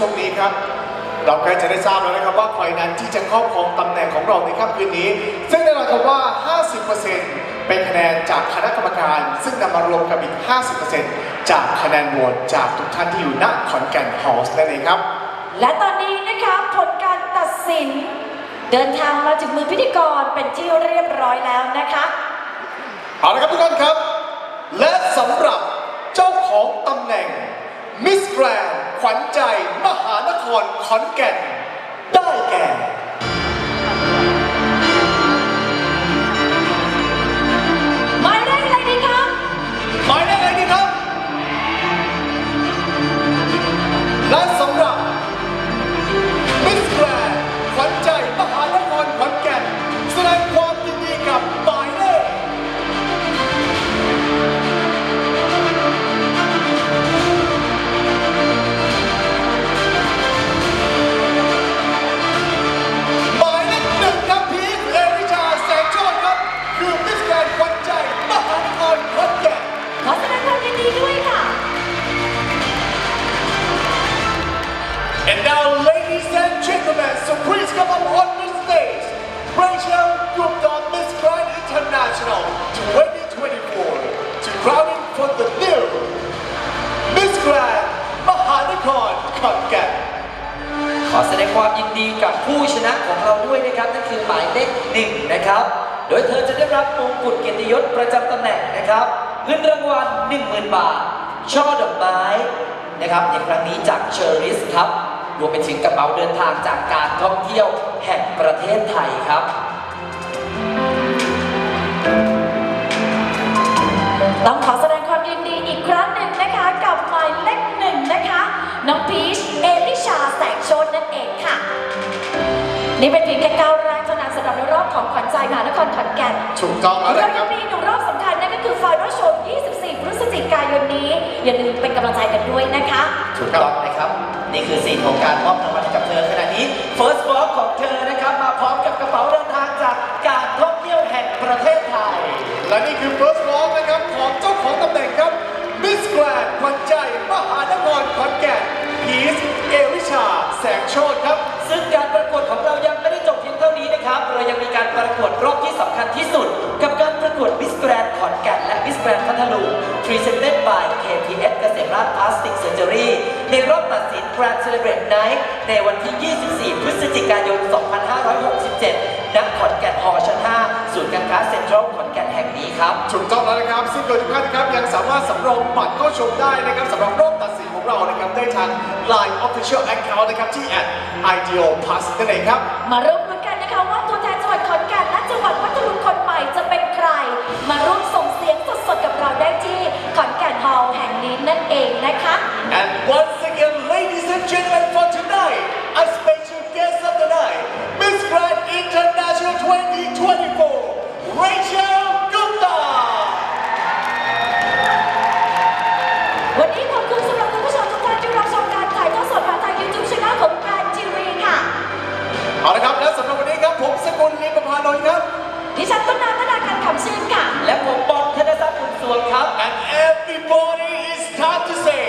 ช่วงนี้ครับ เราใกล้จะได้ทราบแล้วนะครับว่าใครนั้นที่จะครอบครองตำแหน่งของเราในค่ำคืนนี้ ซึ่งแน่นอนครับว่า 50%เป็นคะแนนจากคณะกรรมการ ซึ่งนำมารวมกับอีก 50%จากคะแนนโหวตจากทุกท่านที่อยู่ณขอนแก่นฮอลส์นั่นเองครับ และตอนนี้นะคะผลการตัดสิน เดินทางมาถึงมือพิธีกรเป็นที่เรียบร้อยแล้วนะคะ เอาละครับทุกท่านครับ และสำหรับเจ้าของตำแหน่งมิสแกรน ขวัญใจมหานครขอนแก่น ได้แก่ And now, ladies and gentlemen, so please come up on the stage. Rachel Gupta Miss Grand International 2024 to crowning for the new Miss Grand Mahanakon Konkan. ขอแสดงความยินดีกับผู้ชนะของเราด้วยนะครับ นั่นคือหมายเลขหนึ่งนะครับ โดยเธอจะได้รับมงกุฎเกียรติยศประจำตำแหน่งนะครับ เงินรางวัล 10,000 บาท ช่อดอกไม้นะครับในครั้งนี้จากเชอริสครับ รวมไปถึงกระเป๋าเดินทางจากการท่องเที่ยวแห่งประเทศไทยครับต้องขอแสดงความยินดีอีกครั้งหนึ่งนะคะกับหมายเลขหนึ่งนะคะน้องพีชเอลิชาแสงโชนนั่นเองค่ะ นี่เป็นเพียงแค่ก้าวแรกเท่านั้นสำหรับในรอบของขวัญใจมหานครขอนแก่นถูกต้องแล้วเรานะคยัรับ งมีหนึ่งรอบสำคัญนั่นก็คือ Final Show 24 พฤศจิกายนนี้ อย่าลืมเป็นกำลังใจกันด้วยนะคะ ถูกต้องนะครับ นี่คือสิ่งของการมอบรางวัลให้กับเธอขณะนี้ First Walk ของเธอนะครับมาพร้อมกับกระเป๋าเดินทางจากการท่องเที่ยวแห่งประเทศไทย และนี่คือ First Walk นะครับของเจ้าของตำแหน่งครับ Miss Grand ขวัญใจมหานครขอนแก่นพีชเอริชา แสงโชติครับ ซึ่งการประกวดของเรายังไม่ได้จบเพียงเท่านี้นะครับ เรายังมีการประกวดรอบที่สำคัญที่สุด Presented by KPS เกษมราช Plastic Surgery ในรอบตัดสิน Grand Celebrate Night ในวันที่ 24 พฤศจิกายน 2567 ณ ขอนแก่นฮอชั้น 5 ศูนย์การค้าเซ็นทรัลขอนแก่นแห่งนี้ครับ ถูกต้องแล้วนะครับ ซึ่งโดยทุกท่านนะครับยังสามารถสำรองบัตรเข้าชมได้นะครับสำหรับรอบตัดสินของเรานะครับได้ทาง Line Official Account นะครับที่ @ideal plus นั่นเองครับ มาร่วม นะคะ And once again, ladies and gentlemen, for tonight, a special guest of the night, Miss Grand International 2024, Rachel Gupta. วันนี้ขอบคุณสำรับคุณผู้ชมทุกท่านที่รัการถ่ายทอดสดผ่านทาง YouTube Channel ของแบรจีรีค่ะ เอาละครับ และสำหรับวันนี้ครับ ผมสกุลลิมประพานนท์ครับ ดิฉันต้นน้ำนาดาการคำชื่นค่ะ และผมบอลธนศักดิ์คุณส่วนครับ And everybody is Not to say.